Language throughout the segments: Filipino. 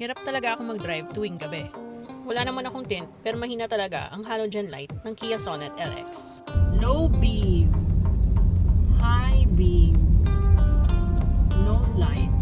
hirap talaga ako mag-drive tuwing gabi. Wala naman akong tint, pero mahina talaga ang halogen light ng Kia Sonet LX. Low beam. High beam. No light.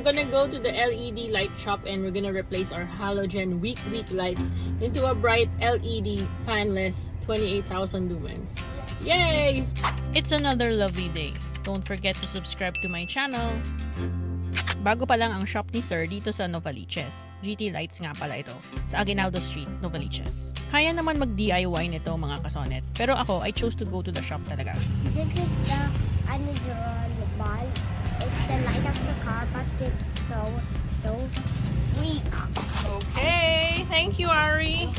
We're gonna go to the LED light shop and we're gonna replace our halogen weak weak lights into a bright LED fanless 28,000 lumens. Yay! It's another lovely day. Don't forget to subscribe to my channel. Bago pa lang ang shop ni Sir dito sa Novaliches. GT Lights nga pala ito, sa Aguinaldo Street, Novaliches. Kaya naman mag-DIY nito mga kasonet, pero ako, I chose to go to the shop talaga. This is the underground ball. It's the light of the car, but it's so so weak. Okay, thank you Ari!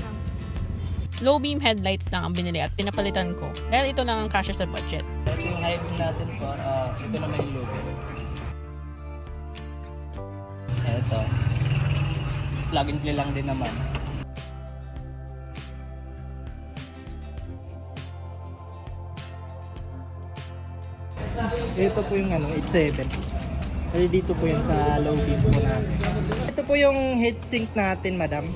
Low beam headlights lang ang binili at pinapalitan ko dahil ito lang ang kasya sa budget. Ito yung high beam natin po. ah, ito naman yung low beam. Ito. Plug and play lang din naman. Ito po yung ano, 87. Kasi dito po yan sa low beam po natin. Ito po yung heatsink natin, madam.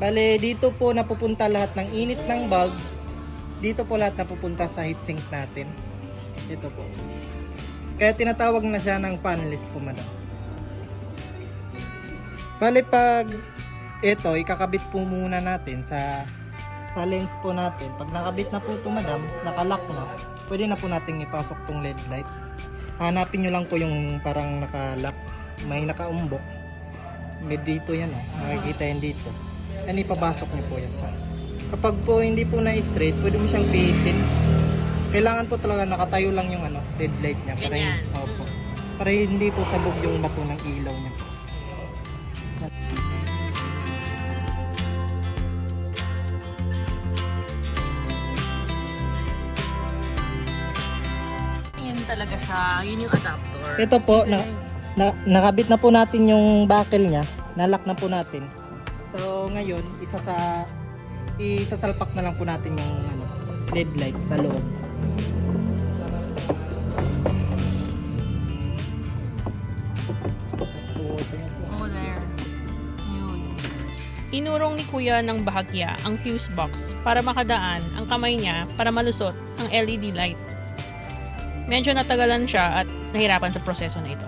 Bale, dito po napupunta lahat ng init ng bulb. Dito po lahat napupunta sa heatsink natin. Ito po. Kaya tinatawag na siya ng fanless po, madam. Bale, pag ito, ikakabit po muna natin sa sa lens po natin. Pag nakabit na po ito, madam, nakalock na, pwede na po nating ipasok tong LED light. Hanapin nyo lang po yung parang nakalock, may nakaumbok. May dito yan, oh. nakikita yan dito. Yan, ipapasok nyo po yan sa. Kapag po hindi po na straight, pwede mo siyang pihitin. Kailangan po talaga nakatayo lang yung ano, light niya. Para, Ganyan. opo. Para hindi po sabog yung bato ng ilaw niya po. Talaga siya, yun yung adapter. Ito po, na, na, nakabit na po natin yung buckle niya. Nalock na po natin. So, ngayon, isa sa isasalpak na lang po natin yung ano, LED light sa loob. Oh, there. Yun. Inurong ni Kuya ng bahagya ang fuse box para makadaan ang kamay niya para malusot ang LED light. Medyo natagalan siya at nahirapan sa proseso na ito.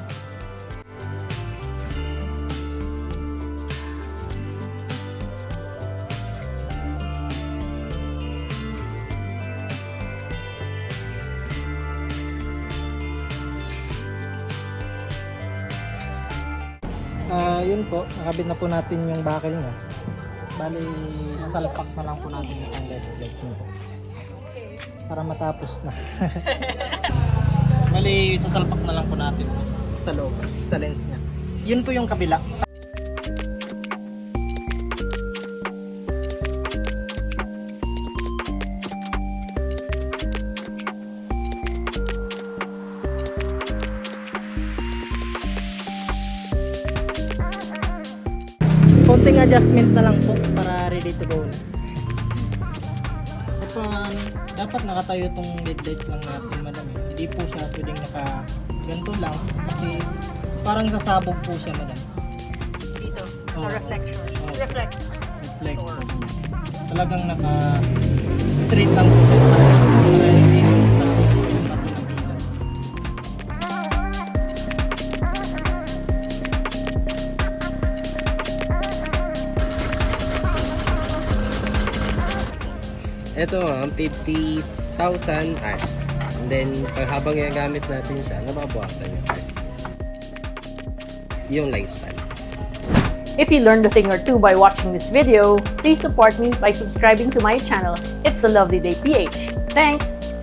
Ah, yun po, nakabit na po natin yung buckle niya. Bali, nasalpak na lang po natin yung LED light niya po. Para matapos na. Bali, sasalpak na lang po natin sa loob, sa lens niya. Yun po yung kabila. konting adjustment na lang po para ready to go na. Kapag dapat nakatayo tong headlight lang natin madam. Hindi po siya pwedeng naka ganito lang kasi parang sasabog po siya madam. Dito, sa Oo. reflection. Oo. Reflect. Reflect. Talagang naka straight lang po siya. Ito ang 50,000 hours. And then, pag habang ginagamit natin siya, nababawasan yung hours. Yung lifespan. If you learned a thing or two by watching this video, please support me by subscribing to my channel. It's a lovely day PH. Thanks!